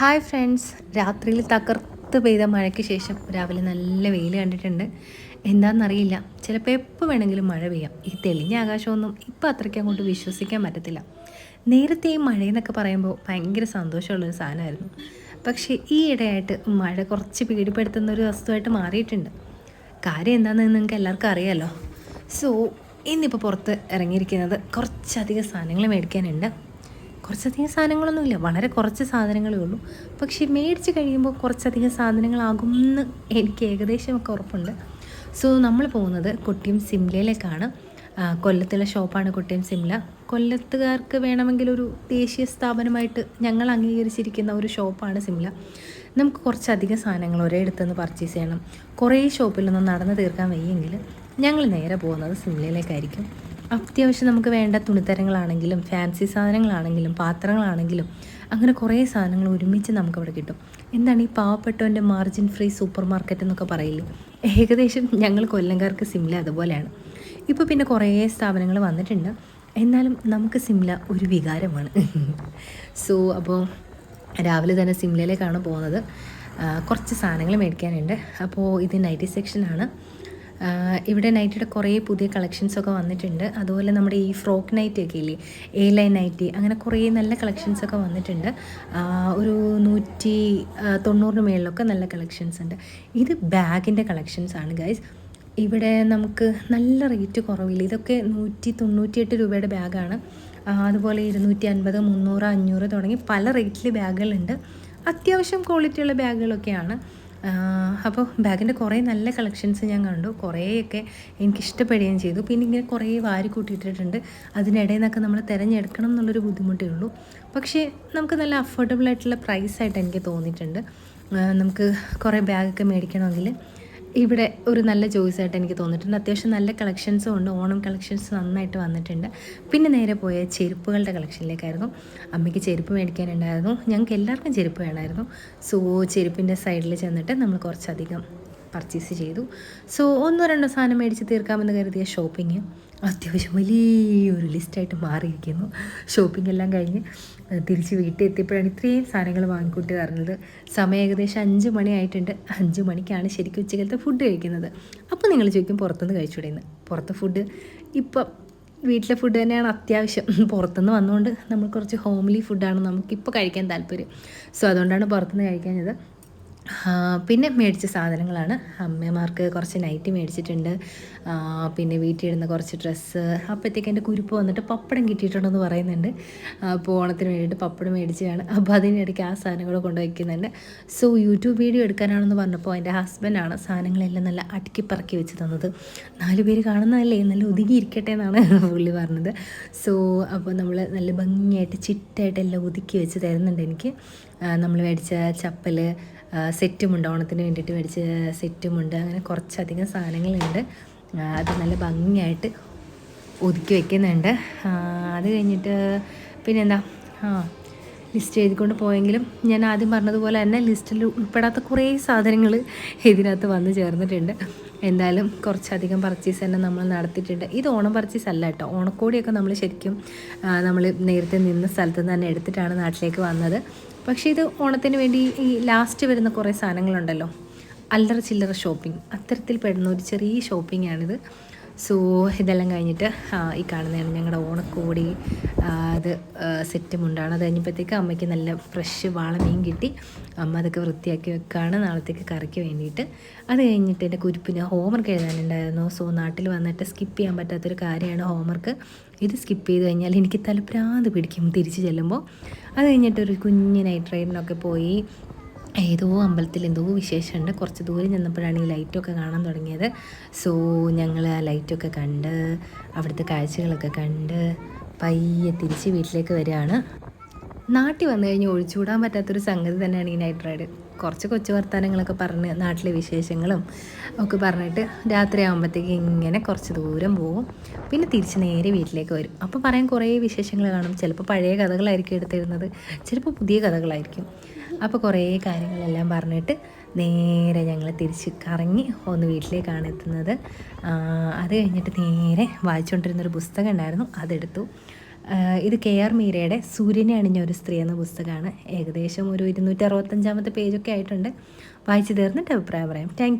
Hi friends. രാത്രിയിൽ തകർത്ത് പെയ്ത മഴയ്ക്ക് ശേഷം രാവിലെ നല്ല വെയിൽ കണ്ടിട്ടുണ്ട്. എന്താണെന്നറിയില്ല. ചിലപ്പോൾ എപ്പോൾ വേണമെങ്കിലും മഴ പെയ്യാം. ഈ തെളിഞ്ഞ ആകാശമൊന്നും ഇപ്പോൾ അത്രയ്ക്ക് അങ്ങോട്ട് വിശ്വസിക്കാൻ പറ്റത്തില്ല. നേരത്തെ ഈ മഴയെന്നൊക്കെ പറയുമ്പോൾ ഭയങ്കര സന്തോഷമുള്ളൊരു സാധനമായിരുന്നു. പക്ഷേ ഈ ഇടയായിട്ട് മഴ കുറച്ച് പേടിപ്പെടുത്തുന്ന ഒരു വസ്തുവായിട്ട് മാറിയിട്ടുണ്ട്. കാര്യം എന്താണെന്ന് നിങ്ങൾക്ക് എല്ലാവർക്കും അറിയാമല്ലോ. സോ ഇന്നിപ്പോൾ പുറത്ത് ഇറങ്ങിയിരിക്കുന്നത് കുറച്ചധികം സാധനങ്ങൾ മേടിക്കാനുണ്ട്. കുറച്ചധികം സാധനങ്ങളൊന്നുമില്ല. വളരെ കുറച്ച് സാധനങ്ങളേ ഉള്ളൂ. പക്ഷേ മേടിച്ച് കഴിയുമ്പോൾ കുറച്ചധികം സാധനങ്ങളാകും എന്ന് എനിക്ക് ഏകദേശമൊക്കെ ഉറപ്പുണ്ട്. സോ നമ്മൾ പോകുന്നത് കൊട്ടിയം സിംലയിലേക്കാണ്. കൊല്ലത്തുള്ള ഷോപ്പാണ് കൊട്ടിയം സിംല. കൊല്ലത്തുകാർക്ക് വേണമെങ്കിൽ ഒരു ദേശീയ സ്ഥാപനമായിട്ട് ഞങ്ങൾ അംഗീകരിച്ചിരിക്കുന്ന ഒരു ഷോപ്പാണ് സിംല. നമുക്ക് കുറച്ചധികം സാധനങ്ങൾ ഒരേ അടുത്തുനിന്ന് പർച്ചേസ് ചെയ്യണം. കുറേ നിന്ന് നടന്നു തീർക്കാൻ വയ്യെങ്കിൽ ഞങ്ങൾ നേരെ പോകുന്നത് സിംലയിലേക്കായിരിക്കും. അത്യാവശ്യം നമുക്ക് വേണ്ട തുണിത്തരങ്ങളാണെങ്കിലും ഫാൻസി സാധനങ്ങളാണെങ്കിലും പാത്രങ്ങളാണെങ്കിലും അങ്ങനെ കുറേ സാധനങ്ങൾ ഒരുമിച്ച് നമുക്കവിടെ കിട്ടും. എന്താണ് ഈ പാവപ്പെട്ടവന്റെ മാർജിൻ ഫ്രീ സൂപ്പർ മാർക്കറ്റ് എന്നൊക്കെ പറയില്ലേ? ഏകദേശം ഞങ്ങൾ കൊല്ലംകാർക്ക് സിംല അതുപോലെയാണ്. ഇപ്പോൾ പിന്നെ കുറേ സ്ഥാപനങ്ങൾ വന്നിട്ടുണ്ട്. എന്നാലും നമുക്ക് സിംല ഒരു വികാരമാണ്. സോ അപ്പോൾ രാവിലെ തന്നെ സിംലയിലേക്കാണ് പോകുന്നത്. കുറച്ച് സാധനങ്ങൾ മേടിക്കാനുണ്ട്. അപ്പോൾ ഇത് നൈറ്റി സെക്ഷനാണ് ഇവിടെ നൈറ്റിയുടെ കുറേ പുതിയ കളക്ഷൻസ് ഒക്കെ വന്നിട്ടുണ്ട്. അതുപോലെ നമ്മുടെ ഈ ഫ്രോക്ക് നൈറ്റി ഒക്കെ ഇല്ലേ എ ലൈൻ നൈറ്റി അങ്ങനെ കുറേ നല്ല കളക്ഷൻസ് ഒക്കെ വന്നിട്ടുണ്ട്. ഒരു നൂറ്റി തൊണ്ണൂറിന് മേളിലൊക്കെ നല്ല കളക്ഷൻസ് ഉണ്ട്. ഇത് ബാഗിന്റെ കളക്ഷൻസ് ആണ് ഗൈസ്. ഇവിടെ നമുക്ക് നല്ല റേറ്റ് കുറവില്ല? ഇതൊക്കെ നൂറ്റി തൊണ്ണൂറ്റിയെട്ട് രൂപയുടെ ബാഗാണ്. അതുപോലെ ഇരുന്നൂറ്റി അൻപത് മുന്നൂറ് അഞ്ഞൂറ് തുടങ്ങി പല റേറ്റിൽ ബാഗുകളുണ്ട്. അത്യാവശ്യം ക്വാളിറ്റിയുള്ള ബാഗുകളൊക്കെയാണ്. അപ്പോൾ ബാഗിന്റെ കുറേ നല്ല കളക്ഷൻസ് ഞാൻ കണ്ടു. കുറേയൊക്കെ എനിക്ക് ഇഷ്ടപ്പെടുകയും ചെയ്തു. പിന്നെ ഇങ്ങനെ കുറേ വാരി കൂട്ടിയിട്ടിട്ടുണ്ട്. അതിനിടയിൽ നിന്നൊക്കെ നമ്മൾ തിരഞ്ഞെടുക്കണം എന്നുള്ളൊരു ബുദ്ധിമുട്ടേ ഉള്ളൂ. പക്ഷേ നമുക്ക് നല്ല അഫോർഡബിൾ ആയിട്ടുള്ള പ്രൈസായിട്ട് എനിക്ക് തോന്നിയിട്ടുണ്ട്. നമുക്ക് കുറേ ബാഗൊക്കെ മേടിക്കണമെങ്കിൽ ഇവിടെ ഒരു നല്ല ചോയ്സ് ആയിട്ട് എനിക്ക് തോന്നിയിട്ടുണ്ട്. അത്യാവശ്യം നല്ല കളക്ഷൻസും ഉണ്ട്. ഓണം കളക്ഷൻസ് നന്നായിട്ട് വന്നിട്ടുണ്ട്. പിന്നെ നേരെ പോയ ചെരുപ്പുകളുടെ കളക്ഷനിലേക്കായിരുന്നു അമ്മയ്ക്ക് ചെരുപ്പ് മേടിക്കാനുണ്ടായിരുന്നു. ഞങ്ങൾക്ക് എല്ലാവർക്കും ചെരുപ്പ് വേണമായിരുന്നു. സോ ചെരുപ്പിന്റെ സൈഡിൽ ചെന്നിട്ട് നമ്മൾ കുറച്ചധികം പർച്ചേസ് ചെയ്തു. സോ ഒന്നോ രണ്ടോ സാധനം മേടിച്ച് തീർക്കാമെന്ന് കരുതിയ ഷോപ്പിംഗ് അത്യാവശ്യം വലിയൊരു ലിസ്റ്റായിട്ട് മാറിയിരിക്കുന്നു. ഷോപ്പിംഗ് എല്ലാം കഴിഞ്ഞ് തിരിച്ച് വീട്ടിൽ എത്തിയപ്പോഴാണ് ഇത്രയും സാധനങ്ങൾ വാങ്ങിക്കൂട്ടി തരുന്നത് സമയം ഏകദേശം അഞ്ച് മണിയായിട്ടുണ്ട് അഞ്ച് മണിക്കാണ് ശരിക്കും ഉച്ചക്കലത്തെ ഫുഡ് കഴിക്കുന്നത്. അപ്പോൾ നിങ്ങൾ ചോദിക്കും പുറത്തുനിന്ന് കഴിച്ചുകൂടെയെന്ന് പുറത്തെ ഫുഡ് ഇപ്പം വീട്ടിലെ ഫുഡ് തന്നെയാണ് അത്യാവശ്യം. പുറത്തുനിന്ന് വന്നുകൊണ്ട് നമ്മൾ കുറച്ച് ഹോംലി ഫുഡാണ് നമുക്കിപ്പോൾ കഴിക്കാൻ താല്പര്യം. സോ അതുകൊണ്ടാണ് പുറത്തുനിന്ന് കഴിക്കാഞ്ഞത്. പിന്നെ മേടിച്ച സാധനങ്ങളാണ്. അമ്മമാർക്ക് കുറച്ച് നൈറ്റി മേടിച്ചിട്ടുണ്ട്. പിന്നെ വീട്ടിലിടുന്ന കുറച്ച് ഡ്രസ്സ് അപ്പോഴത്തേക്ക് എന്റെ കുരുപ്പ് വന്നിട്ട് പപ്പടം കിട്ടിയിട്ടുണ്ടെന്ന് പറയുന്നുണ്ട്. അപ്പോൾ ഓണത്തിന് വേണ്ടിയിട്ട് പപ്പടം മേടിച്ചതാണ്. അപ്പോൾ അതിനിടയ്ക്ക് ആ സാധനങ്ങൾ കൊണ്ടുവയ്ക്കുന്നുണ്ട്. സോ യൂട്യൂബ് വീഡിയോ എടുക്കാനാണെന്ന് പറഞ്ഞപ്പോൾ എന്റെ ഹസ്ബൻഡാണ് സാധനങ്ങളെല്ലാം നല്ല അടുക്കി പറക്കി വെച്ച് തന്നത്. നാല് പേര് കാണുന്നതല്ലേ നല്ല ഒതുങ്ങി ഇരിക്കട്ടെ എന്നാണ് പുള്ളി പറഞ്ഞത്. സോ അപ്പോൾ നമ്മൾ നല്ല ഭംഗിയായിട്ട് ചിട്ടായിട്ട് എല്ലാം ഒതുക്കി വെച്ച് തരുന്നുണ്ട് എനിക്ക്. നമ്മൾ മേടിച്ച ചപ്പൽ സെറ്റുമുണ്ട്. ഓണത്തിന് വേണ്ടിയിട്ട് മേടിച്ച സെറ്റുമുണ്ട്. അങ്ങനെ കുറച്ചധികം സാധനങ്ങളുണ്ട്. അത് നല്ല ഭംഗിയായിട്ട് ഒതുക്കി വെക്കുന്നുണ്ട്. അത് കഴിഞ്ഞിട്ട് പിന്നെന്താ? ആ ലിസ്റ്റ് എഴുതിക്കൊണ്ട് പോയെങ്കിലും ഞാൻ ആദ്യം പറഞ്ഞതുപോലെ തന്നെ ലിസ്റ്റിൽ ഉൾപ്പെടാത്ത കുറേ സാധനങ്ങൾ ഇതിനകത്ത് വന്ന് ചേർന്നിട്ടുണ്ട്. എന്തായാലും കുറച്ചധികം പർച്ചേസ് തന്നെ നമ്മൾ നടത്തിയിട്ടുണ്ട്. ഇത് ഓണം പർച്ചേസ് അല്ല കേട്ടോ. ഓണക്കോടിയൊക്കെ നമ്മൾ ശരിക്കും നമ്മൾ നേരത്തെ നിന്ന സ്ഥലത്ത് നിന്ന് തന്നെ എടുത്തിട്ടാണ് നാട്ടിലേക്ക് വന്നത്. പക്ഷേ ഇത് ഓണത്തിന് വേണ്ടി ഈ ലാസ്റ്റ് വരുന്ന കുറേ സാധനങ്ങളുണ്ടല്ലോ. അല്ലറ ചില്ലറ ഷോപ്പിംഗ് അത്തരത്തിൽ പെടുന്ന ഒരു ചെറിയ ഷോപ്പിംഗ് ആണിത്. സോ ഇതെല്ലാം കഴിഞ്ഞിട്ട് ഈ കാണുന്നതാണ് ഞങ്ങളുടെ ഓണക്കോടി. അത് സെറ്റ് മുണ്ടാണ് അത് കഴിഞ്ഞപ്പോഴത്തേക്ക് അമ്മയ്ക്ക് നല്ല ഫ്രഷ് വാള മീൻ കിട്ടി. അമ്മ അതൊക്കെ വൃത്തിയാക്കി വെക്കുകയാണ് നാളത്തേക്ക് കറിക്ക് വേണ്ടിയിട്ട്. അത് കഴിഞ്ഞിട്ട് എന്റെ കുരിപ്പിന് ഹോംവർക്ക് എഴുതാനുണ്ടായിരുന്നു. സോ നാട്ടിൽ വന്നിട്ട് സ്കിപ്പ് ചെയ്യാൻ പറ്റാത്തൊരു കാര്യമാണ് ഹോംവർക്ക് ഇത് സ്കിപ്പ് ചെയ്ത് കഴിഞ്ഞാൽ എനിക്ക് തലപ്രാന്ത് പിടിക്കും തിരിച്ചു ചെല്ലുമ്പോൾ. അത് കഴിഞ്ഞിട്ട് ഒരു കുഞ്ഞ് നൈറ്റ് റൈഡിനൊക്കെ പോയി. ഏതോ അമ്പലത്തിൽ എന്തോ വിശേഷമുണ്ട്. കുറച്ച് ദൂരെ ചെന്നപ്പോഴാണ് ഈ ലൈറ്റൊക്കെ കാണാൻ തുടങ്ങിയത്. സോ ഞങ്ങൾ ആ ലൈറ്റൊക്കെ കണ്ട് അവിടുത്തെ കാഴ്ചകളൊക്കെ കണ്ട് പയ്യെ തിരിച്ച് വീട്ടിലേക്ക് വരികയാണ്. നാട്ടിൽ വന്നു കഴിഞ്ഞ് ഒഴിച്ചുകൂടാൻ പറ്റാത്തൊരു സംഗതി തന്നെയാണ് ഈ നൈറ്റ് റൈഡ്. കുറച്ച് കൊച്ചു വർത്തമാനങ്ങളൊക്കെ പറഞ്ഞ് നാട്ടിലെ വിശേഷങ്ങളും ഒക്കെ പറഞ്ഞിട്ട് രാത്രി ആകുമ്പോഴത്തേക്ക് ഇങ്ങനെ കുറച്ച് ദൂരം പോകും പിന്നെ തിരിച്ച് നേരെ വീട്ടിലേക്ക് വരും. അപ്പോൾ പറയാൻ കുറേ വിശേഷങ്ങൾ കാണും. ചിലപ്പോൾ പഴയ കഥകളായിരിക്കും എടുത്തിരുന്നത്. ചിലപ്പോൾ പുതിയ കഥകളായിരിക്കും. അപ്പോൾ കുറേ കാര്യങ്ങളെല്ലാം പറഞ്ഞിട്ട് നേരെ ഞങ്ങൾ തിരിച്ച് കറങ്ങി ഒന്ന് വീട്ടിലേക്കാണ് എത്തുന്നത്. അത് കഴിഞ്ഞിട്ട് നേരെ വായിച്ചുകൊണ്ടിരുന്നൊരു പുസ്തകം ഉണ്ടായിരുന്നു അതെടുത്തു. ഇത് കെ ആർ മീരയുടെ സൂര്യനെ അണിഞ്ഞ ഒരു സ്ത്രീ എന്ന പുസ്തകമാണ്. ഏകദേശം ഒരു ഇരുന്നൂറ്റി അറുപത്തഞ്ചാമത്തെ പേജൊക്കെ ആയിട്ടുണ്ട്. വായിച്ചു തീർന്നിട്ട് അഭിപ്രായം പറയാം. താങ്ക്